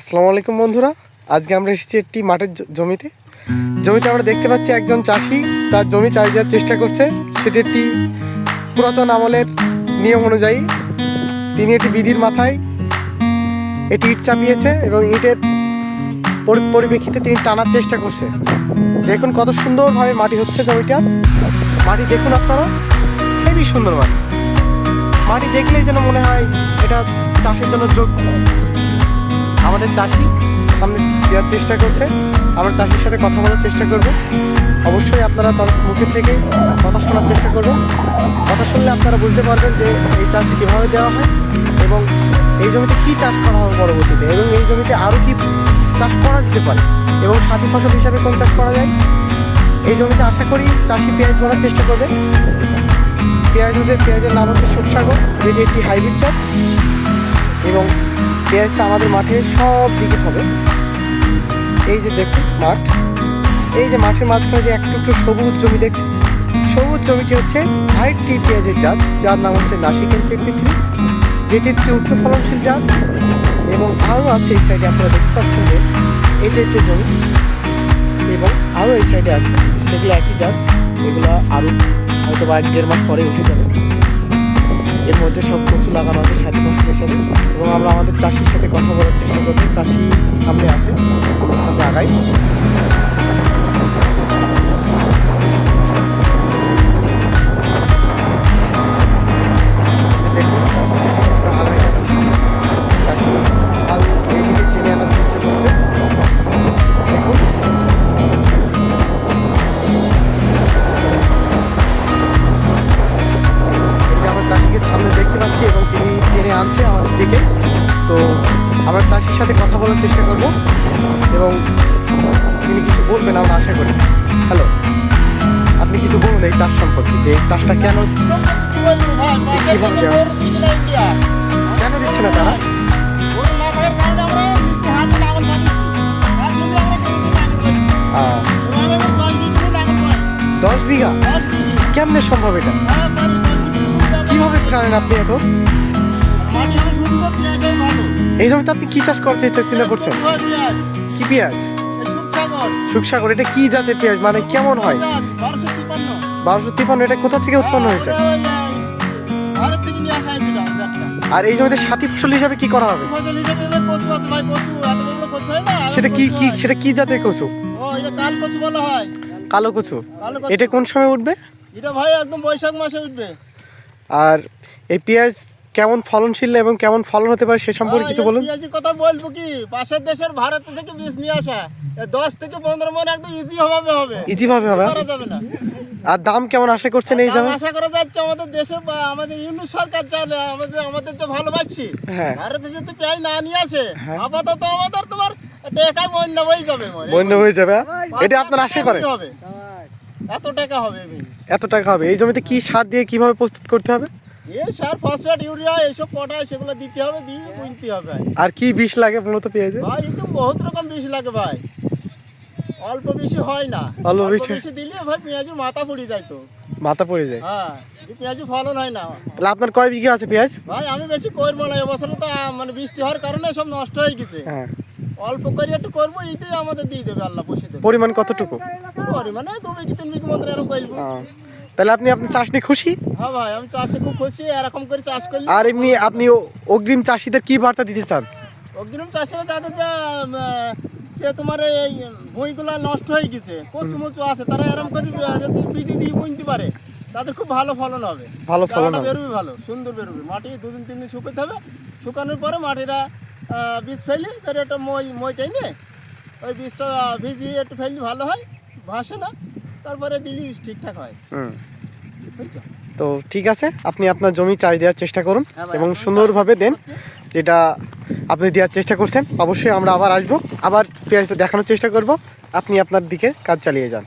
আসসালামু আলাইকুম বন্ধুরা। আজকে আমরা এসেছি একটি মাঠের জমিতে। জমিতে আমরা দেখতে পাচ্ছি একজন চাষি, তার জমি চাষ দেওয়ার চেষ্টা করছে। সেটি একটি পুরাতন আমলের নিয়ম অনুযায়ী তিনি একটি বিধির মাথায় এটি ইট চাপিয়েছে এবং ইটের পরি- পরিপ্রেক্ষিতে তিনি টানার চেষ্টা করছে। দেখুন কত সুন্দরভাবে মাটি হচ্ছে জমিটার মাটি দেখুন আপনারা হেবই সুন্দর মাটি। মাটি দেখলেই যেন মনে হয় এটা চাষের জন্য যোগ্য। আমাদের চাষি সামনে দেওয়ার চেষ্টা করছে, আমরা চাষির সাথে কথা বলার চেষ্টা করব। অবশ্যই আপনারা তাদের মুখে থেকে কথা শোনার চেষ্টা করবেন কথা শুনলে আপনারা বুঝতে পারবেন যে এই চাষ কীভাবে দেওয়া হয় এবং এই জমিতে কী চাষ করা হবে পরবর্তীতে এবং এই জমিতে আরও কী চাষ করা যেতে পারে এবং সাথী ফসল হিসাবে কোন চাষ করা যায়। এই জমিতে আশা করি চাষি পেঁয়াজ করার চেষ্টা করবে। পেঁয়াজ হচ্ছে পেঁয়াজের নাম হচ্ছে সুপসাগর, যেটি একটি হাইব্রিড চাষ এবং পেঁয়াজটা আমাদের মাঠে সব দিকে হবে। এই যে দেখুন মাঠ। এই যে মাঠের মাঝখানে যে এক টুকরো সবুজ জমি দেখছি সবুজ জমিটি হচ্ছে আরেকটি পেঁয়াজের জাত, যার নাম হচ্ছে নাসিকেন ফিফটি থ্রি, যেটি একটি উচ্চ ফলনশীল জাত এবং আরও আছে এই সাইডে আপনারা দেখতে পাচ্ছেন যে এটা একটি জমি এবং আরও এই সাইডে আছে, সেগুলো একই জাত, এগুলো আরও হয়তো বা এক দেড় মাস পরে উঠে যাবে। এর মধ্যে সব কচু লাগানো আছে, সাথে হিসেবে এবং আমরা আমাদের চাষির সাথে কথা বলার চেষ্টা করব। চাষি সামনে আছে, সামনে আগাই সাথে কথা বলার চেষ্টা করব এবং তিনি কিছু বলবেন আমরা আশা করি। হ্যালো আপনি কিছু বলুন এই চাষ সম্পর্কে যে এই চাষটা কেন? কেন দিচ্ছে না তারা? দশ বিঘা কেমনে সম্ভব এটা? কীভাবে জানেন আপনি এত? এই জমিতে আপনি কি চাষ করতে চিন্তা করছেন? কি পেঁয়াজ? সুখসাগর এটা কি জাতের পেঁয়াজ? মানে কেমন হয়? বারোশো তিপ্পান্ন এটা কোথা থেকে উৎপন্ন হয়েছে? আর এই জমিতে সাথী ফসল হিসাবে কি করা হবে? সেটা কি কি সেটা কি জাতের কচু কাল কচু বলা কালো কচু? কালো কচু। এটা কোন সময় উঠবে? এটা ভাই একদম বৈশাখ মাসে উঠবে। আর এই পেঁয়াজ কেমন ফলনশীল এবং কেমন ফলন হতে পারে সে সম্পর্কে কিছু বলুন। পেঁয়াজের কথা বলব কি? পাশের দেশের ভারত থেকে বীজ নিয়ে আসা। দশ থেকে পনেরো মন একদম ইজি হবে হবে। ইজি ভাবে হবে। করা যাবে না। আর দাম কেমন আশা করছেন এই দাম আশা করা যাচ্ছে আমাদের দেশে বা আমাদের ইউনুস সরকার চাইলে আমাদের আমাদের যে ভালোবাসছি। হ্যাঁ। ভারতে যদি পেঁয়াজ না নিয়ে আসে হ্যাঁ। আপাতত আমাদের তোমার টাকা বন্যা হয়ে যাবে। বন্য হয়ে যাবে? এটা আপনার আশা করেন? হবে। এত টাকা হবে এত টাকা হবে। এই জমিতে কি সার দিয়ে কীভাবে প্রস্তুত করতে হবে? এই সার ফসফেট ইউরিয়া এইসব পটাশ সেগুলো দিতে হবে দিয়ে বুনতে হবে। আর কি বিষ লাগে মূলত পেঁয়াজে? ভাই একদম বহুত রকম বিষ লাগে ভাই। অল্প বেশি হয় না। অল্প বেশি- বেশি দিলে ভাই পেঁয়াজের মাথা পড়ে যায় তো। মাথা পড়ে যায়? হ্যাঁ পেঁয়াজের ফলন হয় না। তাহলে আপনার কয় বিঘা আছে পেঁয়াজ? ভাই আমি বেশি করব না এবছর তো আহ, মানে বৃষ্টি হওয়ার কারণে সব নষ্ট হয়ে গেছে। হ্যাঁ। অল্প করে একটু করব এইটাই আমাদের দিয়ে দেবে আল্লাহ দেবে। পরিমাণ কতটুকু? পরিমাণে দু বিঘি তিন বিঘি মতো এরকম করব। আহ, তাহলে আপনি আপনি চাষ নিয়ে খুশি? হ্যাঁ ভাই আমি চাষে খুব খুশি এরকম করে চাষ করলে আর এমনি আপনি অগ্রিম চাষিদের কি বার্তা দিতে চান? অগ্রিম চাষিরা যাদের যা যে তোমার এই ভুঁইগুলো নষ্ট হয়ে গেছে কচু মচু আছে তারা এরকম করে যদি বিধি দিয়ে বুনতে পারে তাদের খুব ভালো ফলন হবে। ভালো ফলন। বেরোবে ভালো সুন্দর বেরোবে। মাটি দুদিন তিন দিন শুকাতে হবে শুকানোর পরে মাটিরা বীজ ফেলি ফের একটা মই মইটাই নিয়ে ওই বীজটা ভিজিয়ে একটু ফেললে ভালো হয় ভাসে না। তারপরে দিলি ঠিকঠাক হয়। হুম। বুঝছ? তো ঠিক আছে আপনি আপনার জমি চাষ দেওয়ার চেষ্টা করুন হ্যাঁ এবং সুন্দরভাবে দেন। যেটা আপনি দেওয়ার চেষ্টা করছেন অবশ্যই আমরা আবার আসব আবার পেঁয়াজ দেখানোর চেষ্টা করব। আপনি আপনার দিকে কাজ চালিয়ে যান।